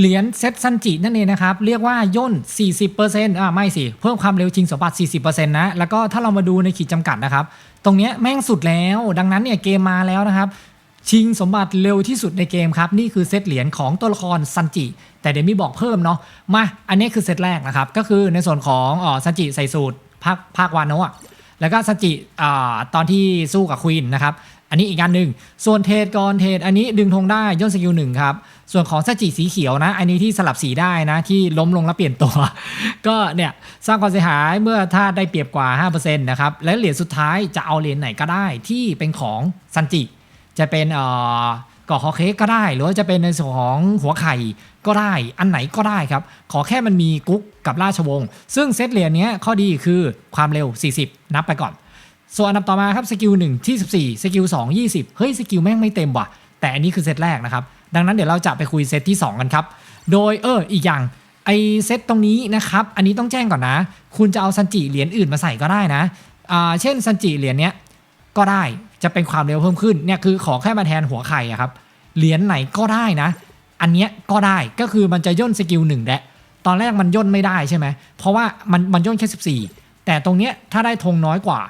เหรียญเซตซันจินั่นเองนะครับ เรียกว่าย่น 40%อ่าไม่สิ เพิ่มความเร็วจริงสมบัติ 40%นะ แล้วก็ถ้าเรามาดูในขีดจำกัดนะครับ ตรงเนี้ยแม่งสุดแล้ว ดังนั้นเนี่ยเกมมาแล้วนะครับ ชิงสมบัติเร็วที่สุดในเกมครับ นี่คือเซตเหรียญของตัวละครซันจิ แต่เดี๋ยวมีบอกเพิ่มเนาะ มา อันนี้คือเซตแรกนะครับ ก็คือในส่วนของอ๋อซันจิใส่สูตรภาคภาควานโนะอะแล้วก็ซันจิอ่าตอนที่สู้กับควีนนะครับ อันนี้อีกอันหนึ่ง ส่วนเทรดก่อนเทรดอันนี้ดึงธงได้ย่นสกิลหนึ่งครับ ส่วนของซันจิสีเขียวนะ อันนี้ที่สลับสีได้นะ ที่ล้มลงแล้วเปลี่ยนตัว ก็เนี่ยสร้างความเสียหายเมื่อถ้าได้เปรียบกว่า 5%นะครับ และเหรียญสุดท้ายจะเอาเหรียญไหนก็ได้ที่เป็นของซันจิ จะเป็นเอ่อก่อคอเค้กก็ได้ หรือว่าจะเป็นในส่วนของหัวไข่ก็ได้ อันไหนก็ได้ครับ ขอแค่มันมีกุ๊กกับราชวงศ์ซึ่งเซตเหรียญนี้ข้อดีคือความเร็ว 40 นับไปก่อน ส่วนอันดับต่อมาครับสกิล1ที่ 14 สกิล2 20 เฮ้ยสกิลแม่งไม่เต็มว่ะ แต่อันนี้คือเซตแรกนะครับ ดังนั้นเดี๋ยวเราจะไปคุยเซตที่ 2 กันครับ โดยเอออีกอย่างไอเซตตรงนี้นะครับ อันนี้ต้องแจ้งก่อนนะ คุณจะเอาซันจิเหรียญอื่นมาใส่ก็ได้นะอ่าเช่นซันจิเหรียญเนี้ยก็ได้จะเป็นความเร็วเพิ่มขึ้นเนี่ยคือขอแค่มาแทนหัวไข่อะครับเหรียญไหนก็ได้นะ อันเนี้ยก็ได้ก็คือมันจะย่นสกิลหนึ่งแหละตอนแรกมันย่นไม่ได้ใช่ไหมเพราะว่ามันมันย่นแค่ 14 แต่ตรงเนี้ยถ้าได้ธงน้อยกว่า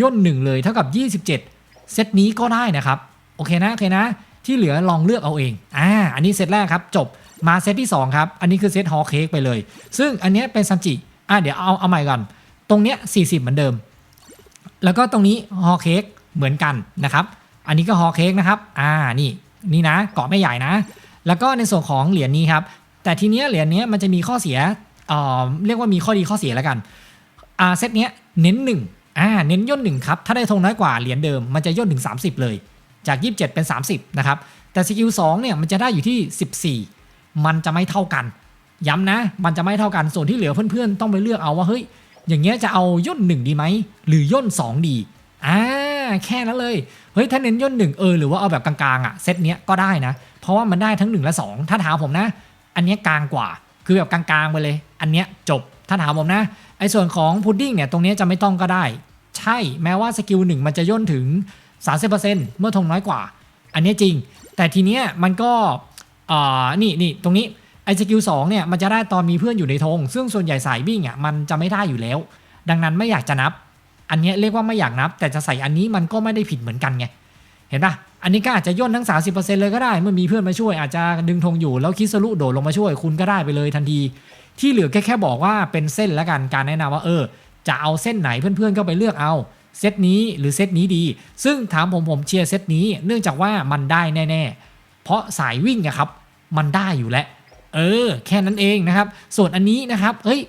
ย่นหนึ่งเลยเท่ากับ 27 เซตนี้ก็ได้นะครับ โอเคนะโอเคนะ ที่เหลือลองเลือกเอาเองอ่าอันนี้เซตแรกครับจบมาเซตที่ 2 ครับ อันนี้คือเซตฮอเค้กไปเลย ซึ่งอันนี้เป็นซันจิอ่าเดี๋ยวเอาเอาใหม่ก่อน ตรงเนี้ย40 เหมือนเดิม แล้วก็ตรงนี้ฮอเค้กเหมือนกันนะครับ อันนี้ก็ฮอเค้กนะครับ อ่านี่นี่นะเกาะไม่ใหญ่นะ แล้วก็ในส่วนของเหรียญนี้ครับ แต่ทีเนี้ยเหรียญนี้มันจะมีข้อเสียเอ่อเรียกว่ามีข้อดีข้อเสียแล้วกันอ่าเซตเนี้ยเน้นหนึ่ง อ่าเน้นย่นหนึ่งครับถ้าได้ธงน้อยกว่าเหรียญเดิมมันจะย่นถึง 30 เลย จาก 27 เป็น 30 นะครับ แต่สกิล2เนี่ยมันจะได้อยู่ที่ 14 มันจะไม่เท่ากัน ย้ำนะ มันจะไม่เท่ากันส่วนที่เหลือเพื่อนๆ ต้องไปเลือกเอาว่าเฮ้ยอย่างเงี้ยจะเอาย่นหนึ่งดีไหมหรือย่นสองดีอ่าแค่นั้นเลยเฮ้ยถ้าเน้นย่นหนึ่งเออหรือว่าเอาแบบกลางๆอะเซตเนี้ยก็ได้นะ เพราะว่ามันได้ทั้ง 1 และ 2 ถ้าถามผมนะ อันเนี้ยกลางกว่า คือแบบกลางๆไปเลย อันเนี้ยจบ ถ้าถามผมนะ ไอ้ส่วนของพุดดิ้งเนี่ยตรงนี้จะไม่ต้องก็ได้ ใช่แม้ว่าสกิลหนึ่งมันจะย่นถึง 30%เมื่อธงน้อยกว่า อันนี้จริง แต่ทีเนี้ยมันก็อ่านี่นี่ตรงนี้ไอ้สกิลสองเนี่ยมันจะได้ตอนมีเพื่อนอยู่ในธงซึ่งส่วนใหญ่สายวิ่งอะมันจะไม่ได้อยู่แล้ว ดังนั้นไม่อยากจะนับ อันนี้เรียกว่าไม่อยากนับ แต่จะใส่อันนี้มันก็ไม่ได้ผิดเหมือนกันไงเห็นปะ อันนี้ก็อาจจะย่นทั้ง 30%เลยก็ได้ เมื่อมีเพื่อนมาช่วยอาจจะดึงธงอยู่ แล้วคิสรุโดดลงมาช่วยคุณก็ได้ไปเลยทันที ที่เหลือแค่แค่บอกว่าเป็นเส้นแล้วกันการแนะนำว่าเออ จะเอาเส้นไหนเพื่อนๆก็ไปเลือกเอาเซตนี้หรือเซตนี้ดี ซึ่งถามผมผมเชียร์เซตนี้ เนื่องจากว่ามันได้แน่ ๆ เพราะสายวิ่งอะครับ มันได้อยู่แล้ว เออ แค่นั้นเองนะครับ ส่วนอันนี้นะครับเฮ้ย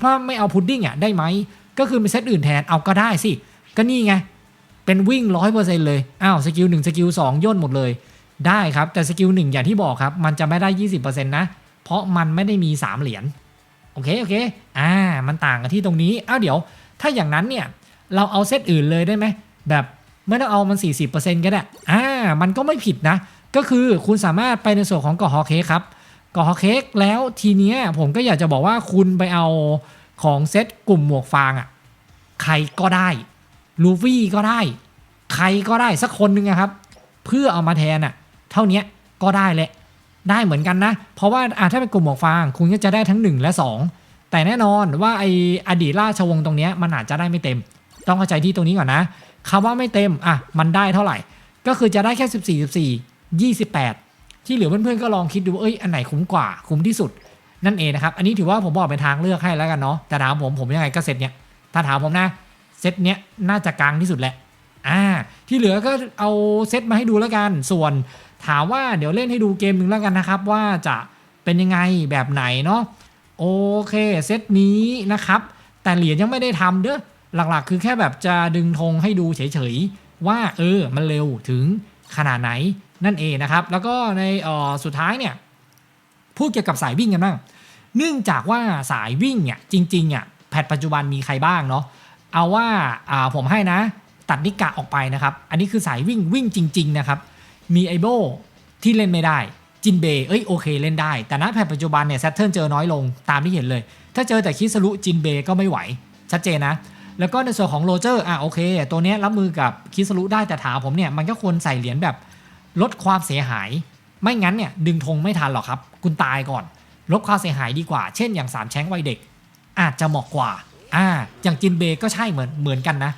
ถ้าไม่เอาพุดดิ้งอะได้ไหมก็คือเป็นเซตอื่นแทนเอาก็ได้สิก็นี่ไง เป็นวิ่งร้อยเปอร์เซ็นต์เลย อ้าวสกิลหนึ่งสกิลสองย่นหมดเลย ได้ครับ แต่สกิลหนึ่งอย่างที่บอกครับ มันจะไม่ได้ยี่สิบเปอร์เซ็นต์นะ เพราะมันไม่ได้มีสามเหรียญ โอเค โอเค อ่า มันต่างกันที่ตรงนี้ อ้าวเดี๋ยว ถ้าอย่างนั้นเนี่ย เราเอาเซตอื่นเลยได้ไหม แบบไม่ต้องเอามัน 40%ก็ได้ อ่า มันก็ไม่ผิดนะ ก็คือคุณสามารถไปในส่วนของเกาะฮอเค้กครับเกาะฮอเค้กแล้วทีเนี้ยผมก็อยากจะบอกว่าคุณไปเอาของเซตกลุ่มหมวกฟางอะ่ะ ใครก็ได้ ลูฟี่ก็ได้ ใครก็ได้สักคนหนึ่งอะครับ เพื่อเอามาแทนอะ่ะ เท่านี้ก็ได้แหละ ได้เหมือนกันนะ เพราะว่าอะถ้าเป็นกลุ่มหมวกฟางคุณก็จะได้ทั้ง 1 และ 2 แต่แน่นอนว่าไออดีตราชวงศ์ตรงนี้มันอาจจะได้ไม่เต็ม ต้องเข้าใจที่ตรงนี้ก่อนนะคำว่าไม่เต็มอะมันได้เท่าไหร่ ก็คือจะได้แค่ 14 14 28 ที่เหลือเพื่อนๆก็ลองคิดดูเอ้ยอันไหนคุ้มกว่าคุ้มที่สุดนั่นเองนะครับ อันนี้ถือว่าผมบอกเป็นทางเลือกให้แล้วกันเนาะ แต่ถามผมผมยังไงก็เซตเนี้ยถ้าถามผมนะ เซตเนี้ยน่าจะกลางที่สุดแหละอ่าที่เหลือก็เอาเซตมาให้ดูแล้วกัน ส่วนถามว่าเดี๋ยวเล่นให้ดูเกมหนึ่งแล้วกันนะครับ ว่าจะเป็นยังไงแบบไหนเนาะโอเคเซตนี้นะครับ แต่เหรียญยังไม่ได้ทำเด้อหลักๆ คือแค่แบบจะดึงธงให้ดูเฉยๆ ว่าเออมันเร็วถึงขนาดไหนนั่นเองนะครับ แล้วก็ในอ่อสุดท้ายเนี่ยพูดเกี่ยวกับสายวิ่งกันบ้างเนื่องจากว่าสายวิ่งเนี่ยจริงๆอะแพทปัจจุบันมีใครบ้างเนาะ เอาว่าผมให้นะ ตัดนิกะออกไปนะครับ อันนี้คือสายวิ่งวิ่งจริง ๆ นะครับ มีไอโบที่เล่นไม่ได้ จินเบเอ้ยโอเคเล่นได้ แต่ณแพทปัจจุบันเนี่ยแซตเทิลเจอน้อยลงตามที่เห็นเลย ถ้าเจอแต่คิสรุจินเบก็ไม่ไหว ชัดเจนนะ แล้วก็ในส่วนของโรเจอร์อะโอเค ตัวนี้รับมือกับคิสรุได้แต่ถามผมเนี่ยมันก็ควรใส่เหรียญแบบลดความเสียหาย ไม่งั้นเนี่ยดึงธงไม่ทันหรอกครับ คุณตายก่อน ลดความเสียหายดีกว่า เช่นอย่างสามแช้งวัยเด็ก อาจจะเหมาะกว่า อ่าอย่างจินเบก็ใช่เหมือนเหมือนกันนะ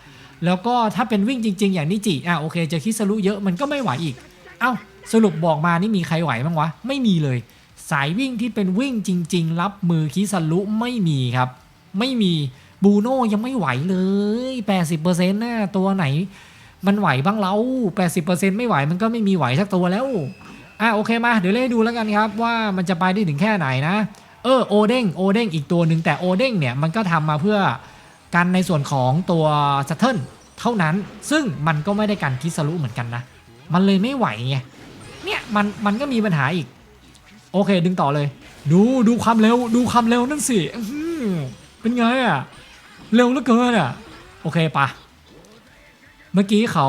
แล้วก็ถ้าเป็นวิ่งจริง ๆ อย่างนิจิอะโอเคเจอคิสรุเยอะมันก็ไม่ไหวอีก เอ้าสรุปบอกมานี่มีใครไหวบ้างวะ ไม่มีเลย สายวิ่งที่เป็นวิ่งจริง ๆ รับมือคิสรุไม่มีครับ ไม่มีบูโน่ยังไม่ไหวเลย 80%นะตัวไหน มันไหวบ้างเรา80%ไม่ไหวมันก็ไม่มีไหวสักตัวแล้วอะโอเคมา เดี๋ยวเล่นดูแล้วกันครับ ว่ามันจะไปได้ถึงแค่ไหนนะ ออโอเด้งโอเด้งอีกตัวหนึ่งแต่โอเด้งเนี่ยมันก็ทำมาเพื่อกันในส่วนของตัวซัตเทิลเท่านั้น ซึ่งมันก็ไม่ได้กันคิสรุเหมือนกันนะ มันเลยไม่ไหวไงเนี่ยมันมันก็มีปัญหาอีก โอเคดึงต่อเลย ดูดูความเร็วดูความเร็วนั่นสิเป็นไงอะเร็วเหลือเกินอะโอเคปะเมื่อกี้เขา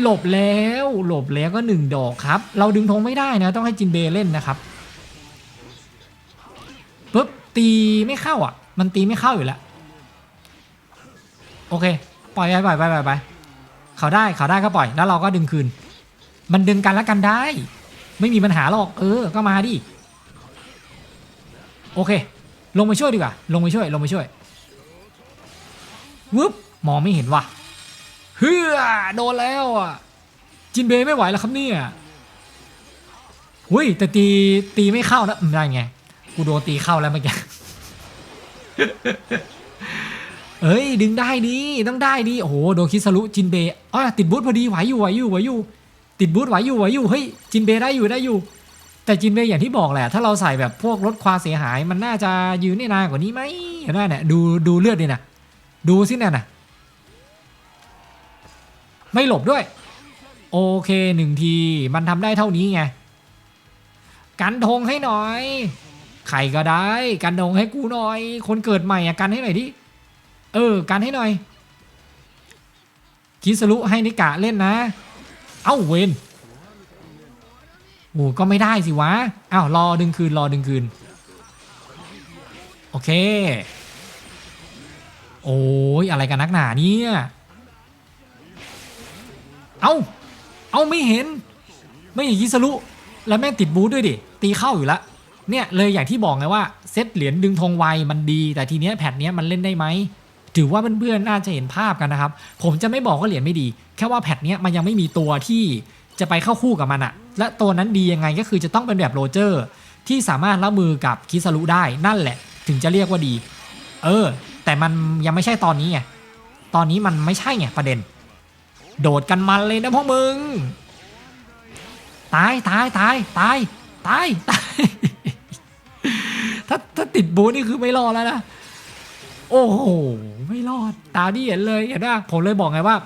หลบแล้ว หลบแล้วก็หนึ่งดอกครับ เราดึงธงไม่ได้นะ ต้องให้จินเบเล่นนะครับ ตีไม่เข้าอะ มันตีไม่เข้าอยู่แล้วโอเค ปล่อยไปปล่อยไปปล่อยไปเขาได้เขาได้ก็ปล่อย แล้วเราก็ดึงคืน มันดึงกันแล้วกันได้ ไม่มีปัญหาหรอก เออ ก็มาดิ โอเค ลงไปช่วยดีกว่า ลงไปช่วย ลงไปช่วยวึบมองไม่เห็นว่ะ เฮือโดนแล้วอะ จินเบย์ไม่ไหวแล้วครับเนี่ยหุ้ยแต่ตีตีไม่เข้านะอืมได้ไง กูโดนตีเข้าแล้วเมื่อกี้ เอ้ยดึงได้ดีต้องได้ดีโอ้โหโดนคิสรุจินเบย์อ๋อติดบูทพอดีไหวอยู่ไหวอยู่ไหวอยู่ ติดบูทไหวอยู่ไหวอยู่เฮ้ยจินเบย์ได้อยู่ได้อยู่ แต่จินเบย์อย่างที่บอกแหละ ถ้าเราใส่แบบพวกลดความเสียหาย มันน่าจะยืนได้นานกว่านี้ไหมเห็นไหมเนี่ยดูดูเลือดดินะดูสิเนี่ยนะไม่หลบด้วย โอเคหนึ่งทีมันทำได้เท่านี้ไงกันธงให้หน่อย ใครก็ได้ กันธงให้กูหน่อย คนเกิดใหม่อะกันให้หน่อยดิ เออ กันให้หน่อย คิสรุให้นิกะเล่นนะ เอ้าเวนโอ้ก็ไม่ได้สิวะอ้าวรอดึงคืนรอดึงคืน โอเค โอ้ยอะไรกันนักหนาเนี่ยเอาเอาไม่เห็น ไม่เห็นยิสรุแล้วแม่งติดบูทด้วยดิ ตีเข้าอยู่ละ เนี่ยเลยอย่างที่บอกไงว่าเซตเหรียญดึงธงไวมันดี แต่ทีเนี้ยแพทเนี้ยมันเล่นได้ไหมถือว่าเพื่อนๆน่าจะเห็นภาพกันนะครับ ผมจะไม่บอกว่าเหรียญไม่ดี แค่ว่าแพทเนี้ยมันยังไม่มีตัวที่จะไปเข้าคู่กับมันอะและตัวนั้นดียังไงก็คือจะต้องเป็นแบบโรเจอร์ที่สามารถรับมือกับคิสรุได้นั่นแหละ ถึงจะเรียกว่าดี เออ แต่มันยังไม่ใช่ตอนนี้ไงตอนนี้มันไม่ใช่ไงประเด็น โดดกันมันเลยนะพวกมึง ตายตายตายตายตายตาย ถ้าถ้าติดบูนี่คือไม่รอดแล้วนะ โอ้โห ไม่รอด ตามที่เห็นเลยเห็นป่ะผมเลยบอกไงว่า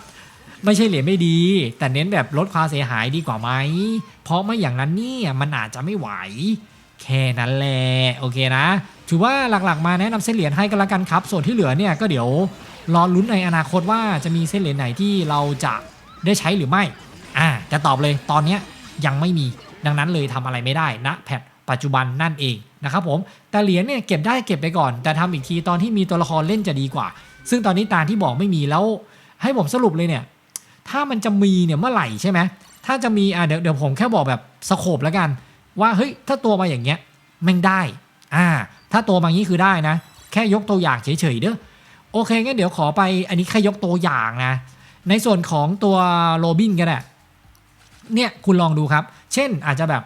ไม่ใช่เหรียญไม่ดี แต่เน้นแบบลดความเสียหายดีกว่าไหม เพราะไม่อย่างนั้นเนี่ยมันอาจจะไม่ไหว แค่นั้นแหละโอเคนะ ถือว่าหลักๆมาแนะนำเส้นเหรียญให้กันละกันครับ ส่วนที่เหลือเนี่ยก็เดี๋ยวรอลุ้นในอนาคตว่าจะมีเส้นเหรียญไหนที่เราจะได้ใช้หรือไม่ อ่าจะตอบเลยตอนนี้ยังไม่มี ดังนั้นเลยทำอะไรไม่ได้นะแพทปัจจุบันนั่นเอง นะครับผมแต่เหรียญเนี่ยเก็บได้เก็บไปก่อน แต่ทำอีกทีตอนที่มีตัวละครเล่นจะดีกว่า ซึ่งตอนนี้ตาที่บอกไม่มีแล้วให้ผมสรุปเลยเนี่ยถ้ามันจะมีเนี่ยเมื่อไหร่ใช่ไหมถ้าจะมีอะเดี๋ยวเดี๋ยวผมแค่บอกแบบสโคบแล้วกัน ว่าเฮ้ยถ้าตัวมาอย่างเงี้ยแม่งได้อ่าถ้าตัวมาอย่างนี้คือได้นะ แค่ยกตัวอย่างเฉยๆเด้อโอเคงั้นเดี๋ยวขอไปอันนี้แค่ยกตัวอย่างนะในส่วนของตัวโรบินก็ได้เนี่ยคุณลองดูครับ เช่นอาจจะแบบ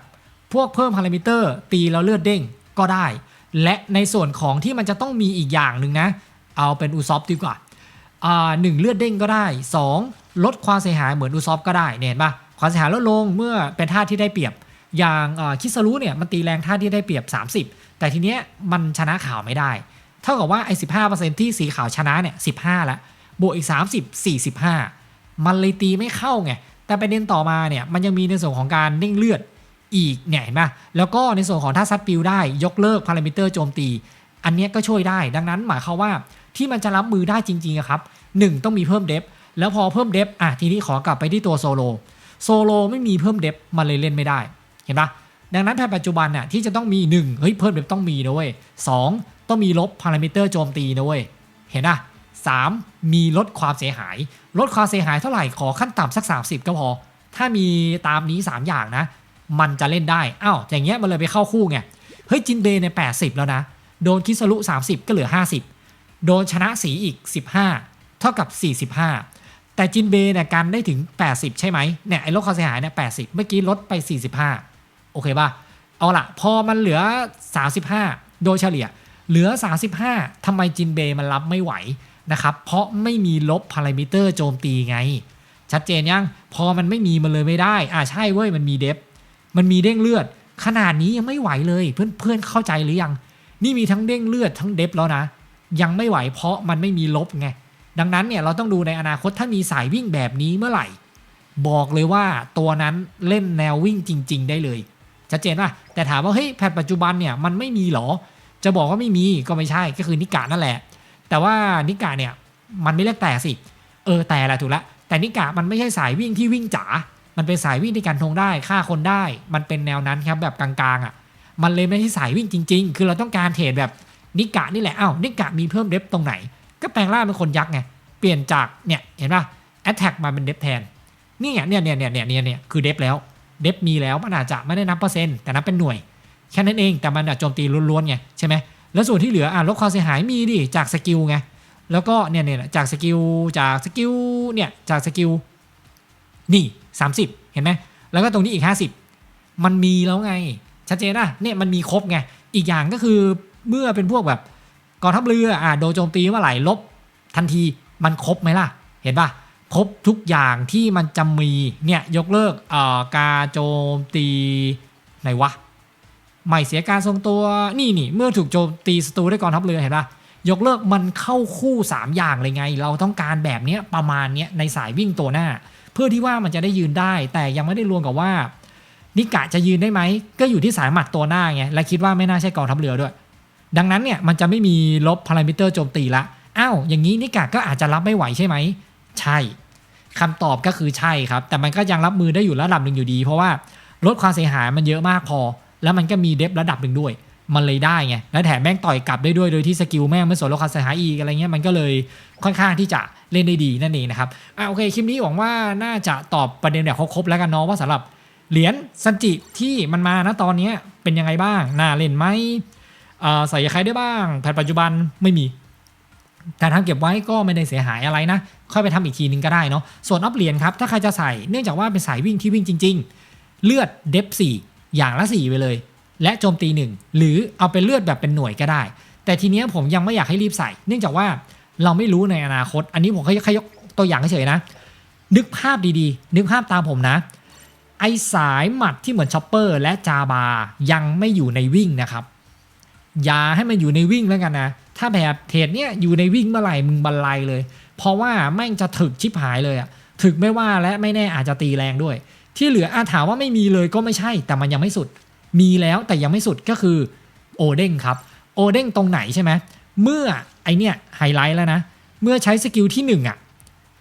พวกเพิ่มพารามิเตอร์ ตีแล้วเลือดเด้ง ก็ได้ และในส่วนของที่มันจะต้องมีอีกอย่างหนึ่งนะ เอาเป็นอุซอฟดีกว่าอ่าหนึ่งเลือดเด้งก็ได้ 2 ลดความเสียหายเหมือนอุซอฟก็ได้เนี่ยเห็นปะความเสียหายลดลงเมื่อเป็นท่าที่ได้เปรียบ อย่างคิสรุเนี่ยมันตีแรงท่าที่ได้เปรียบ 30 แต่ทีเนี้ยมันชนะขาวไม่ได้ เท่ากับว่าไอ้สิที่สีขาวชนะเนี่ยสิแล้วบวกอีก 30 45 มันเลยตีไม่เข้าไงแต่ประเด็นต่อมาเนี่ยมันยังมีในส่วนของการเด้งเลือด อีกเนี่ยเห็นปะแล้วก็ในส่วนของถ้าซัดปิวได้ยกเลิกพารามิเตอร์โจมตี อันนี้ก็ช่วยได้ดังนั้นหมายความว่าที่มันจะรับมือได้จริงๆครับหนึ่งต้องมีเพิ่มเดฟแล้วพอเพิ่มเดฟอะทีนี้ขอกลับไปที่ตัวโซโลโซโลไม่มีเพิ่มเดฟมันเลยเล่นไม่ได้ เห็นปะดังนั้นแพทย์ปัจจุบันน่ะที่จะต้องมี1เฮ้ยเพิ่มเดฟต้องมีนะเว้ยสองต้องมีลบพารามิเตอร์โจมตีนะเว้ยเห็นปะสามมีลดความเสียหาย ลดความเสียหายเท่าไหร่ขอขั้นต่ำสัก 30 ก็พอ ถ้ามีตามนี้ 3 อย่างนะ มันจะเล่นได้อ้าวอย่างเงี้ยมันเลยไปเข้าคู่ไงเฮ้ยจินเบย์ใน 80 แล้วนะ โดนคิสรุ30 ก็เหลือ 50 โดนชนะสีอีก 15 เท่ากับ 45 แต่จินเบย์เนี่ยกันได้ถึง 80 ใช่ไหมเนี่ยไอ้ลดความเสียหายเนี่ย80 เมื่อกี้ลดไป 45 โอเคป่ะเอาละพอมันเหลือ 35 โดยเฉลี่ย เหลือ 35ทำไมจินเบย์มันรับไม่ไหวนะครับ เพราะไม่มีลบพารามิเตอร์โจมตีไง ชัดเจนยัง พอมันไม่มีมันเลยไม่ได้ อ่าใช่เว้ย มันมีเดฟ มันมีเด้งเลือด ขนาดนี้ยังไม่ไหวเลย เพื่อนเพื่อนเข้าใจหรือยัง นี่มีทั้งเด้งเลือดทั้งเดฟแล้วนะ ยังไม่ไหวเพราะมันไม่มีลบไง ดังนั้นเนี่ยเราต้องดูในอนาคตถ้ามีสายวิ่งแบบนี้เมื่อไหร่ บอกเลยว่าตัวนั้นเล่นแนววิ่งจริง ๆ ได้เลยชัดเจนป่ะแต่ถามว่าเฮ้ยแพทปัจจุบันเนี่ยมันไม่มีหรอ จะบอกว่าไม่มีก็ไม่ใช่ก็คือนิกานั่นแหละ แต่ว่านิกาเนี่ยมันไม่เรียกแต่สิ เออแต่แหละถูกละ แต่นิกามันไม่ใช่สายวิ่งที่วิ่งจ๋า มันเป็นสายวิ่งที่การทงได้ฆ่าคนได้ มันเป็นแนวนั้นครับแบบกลางๆอะ มันเลยไม่ใช่สายวิ่งจริง ๆ คือเราต้องการเทรดแบบนิกะนี่แหละอ้าวนิกะมีเพิ่มเดฟตรงไหน ก็แปลงร่างเป็นคนยักษ์ไงเปลี่ยนจากเนี่ยเห็นป่ะแอตแทกมาเป็นเดฟแทนนี่ไงเนี่ยเนี่ยเนี่ยเนี่ยเนี่ยเนี่ยคือเดฟแล้วเดฟมีแล้วมันอาจจะไม่ได้นับเปอร์เซ็นต์แต่นับเป็นหน่วยแค่นั้นเองแต่มันอะโจมตีล้วนๆไงใช่ไหมแล้วส่วนที่เหลืออะลดความเสียหายมีดิจากสกิลไงแล้วก็เนี่ยเนี่ยจากสกิลจากสกิลเนี่ยจากสกิล นี่ 30 เห็นไหมแล้วก็ตรงนี้อีก 50 มันมีแล้วไง ชัดเจนนะเนี่ยมันมีครบไง อีกอย่างก็คือเมื่อเป็นพวกแบบกองทัพเรืออะโดนโจมตีเมื่อไหร่ลบทันทีมันครบไหมล่ะ เห็นปะครบทุกอย่างที่มันจะมีเนี่ยยกเลิกเอ่อการโจมตีไหนวะไม่เสียการทรงตัวนี่นี่เมื่อถูกโจมตีศัตรูด้วยกองทัพเรือเห็นปะยกเลิกมันเข้าคู่ 3 อย่างเลยไง เราต้องการแบบนี้ประมาณนี้ในสายวิ่งตัวหน้า เพื่อที่ว่ามันจะได้ยืนได้ แต่ยังไม่ได้รวมกับว่า นิกะจะยืนได้ไหม ก็อยู่ที่สายหมัดตัวหน้าไงและคิดว่าไม่น่าใช่กองทัพเรือด้วย ดังนั้นเนี่ยมันจะไม่มีลบพารามิเตอร์โจมตีละอ้าวอย่างนี้นิกะก็อาจจะรับไม่ไหวใช่ไหมใช่คำตอบก็คือใช่ครับ แต่มันก็ยังรับมือได้อยู่ระดับหนึ่งอยู่ดี เพราะว่าลดความเสียหายมันเยอะมากพอ แล้วมันก็มีเดฟระดับหนึ่งด้วย มันเลยได้ไงแล้วแถมแม่งต่อยกลับได้ด้วยโดยที่สกิลแม่งไม่สนลดควาเสียหายอีกอะไรเงี้ยมันก็เลยค่อนข้างที่จะเล่นได้ดีนั่นเองนะครับอะโอเคคลิปนี้หวังว่าน่าจะตอบประเด็นแบบครบๆแล้วกันเนาะว่าสำหรับเหรียญซันจิที่มันมานะตอนนี้เป็นยังไงบ้าง น่าเล่นไหมใส่ใครได้บ้างแผนปัจจุบันไม่มีแต่ทำเก็บไว้ก็ไม่ได้เสียหายอะไรนะ ค่อยไปทำอีกทีนึงก็ได้เนาะ ส่วนอัพเหรียญครับ ถ้าใครจะใส่ เนื่องจากว่าเป็นสายวิ่งที่วิ่งจริง ๆ เลือดเดฟสี่อย่างละสี่ไปเลย และโจมตีหนึ่งหรือเอาเป็นเลือดแบบเป็นหน่วยก็ได้ แต่ทีเนี้ยผมยังไม่อยากให้รีบใส่ เนื่องจากว่าเราไม่รู้ในอนาคต อันนี้ผมแค่ยกตัวอย่างเฉยๆนะ นึกภาพดีๆ นึกภาพตามผมนะ ไอสายหมัดที่เหมือนช็อปเปอร์และจาบายังไม่อยู่ในวิ่งนะครับ อย่าให้มันอยู่ในวิ่งแล้วกันนะ ถ้าแบบเทรดเนี่ยอยู่ในวิ่งเมื่อไหร่มึงบรรลัยเลย เพราะว่าแม่งจะถึกชิบหายเลยอะถึกไม่ว่าและไม่แน่อาจจะตีแรงด้วย ที่เหลืออาถามว่าไม่มีเลยก็ไม่ใช่ แต่มันยังไม่สุด มีแล้วแต่ยังไม่สุดก็คือโอเด้งครับ โอเด้งตรงไหนใช่ไหมเมื่อไอเนี่ยไฮไลท์แล้วนะ เมื่อใช้สกิลที่หนึ่งอะ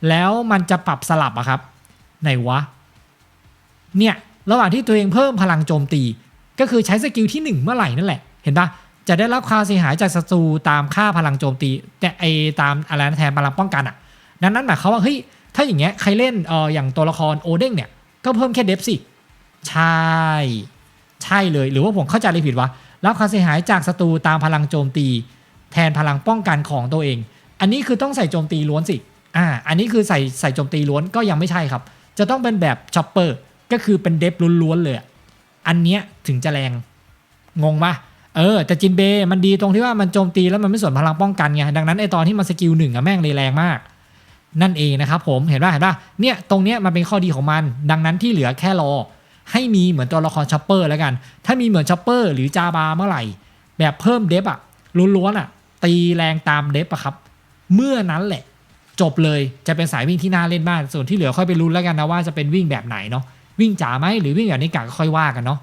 แล้วมันจะปรับสลับอะครับไหนวะ เนี่ยระหว่างที่ตัวเองเพิ่มพลังโจมตี ก็คือใช้สกิลที่ 1 เมื่อไหร่นั่นแหละ เห็นปะจะได้รับควาเสียหายจากศัตรูตามค่าพลังโจมตี แต่ไอตามอะไรนะแทนพลังป้องกันอะ่ะนั้นนั้นหมายความว่าเฮ้ยถ้าอย่างเงี้ยใครเล่นเอออย่างตัวละครโอเด้งเนี่ยก็เพิ่มแค่เดฟสิ ใช่ ใช่เลย หรือว่าผมเข้าใจอะไรผิดวะรับความเสียหายจากศัตรูตามพลังโจมตี แทนพลังป้องกันของตัวเอง อันนี้คือต้องใส่โจมตีล้วนสิอ่าอันนี้คือใส่ใส่โจมตีล้วนก็ยังไม่ใช่ครับ จะต้องเป็นแบบช็อปเปอร์ก็คือเป็นเดฟล้วนๆเลยอันเนี้ยถึงจะแรงงงปะเออแต่จินเบย์มันดีตรงที่ว่ามันโจมตีแล้วมันไม่ส่วนพลังป้องกันไงดังนั้นไอตอนที่มันสกิลหนึ่งอะแม่งเลยแรงมาก นั่นเองนะครับผมเห็นป่ะเห็นป่ะเนี่ยตรงเนี้ยมันเป็นข้อดีของมัน ดังนั้นที่เหลือแค่รอ ให้มีเหมือนตัวละครช็อปเปอร์แล้วกัน ถ้ามีเหมือนช็อปเปอร์หรือจาบาเมื่อไหร่ แบบเพิ่มเดฟอะล้วนๆอะตีแรงตามเดฟอะครับ เมื่อนั้นแหละ จบเลยจะเป็นสายวิ่งที่น่าเล่นมาก ส่วนที่เหลือค่อยไปลุ้นแล้วกันนะว่าจะเป็นวิ่งแบบไหนเนาะวิ่งจ๋าไหมหรือวิ่งแบบนี้กะก็ค่อยว่ากันเนาะ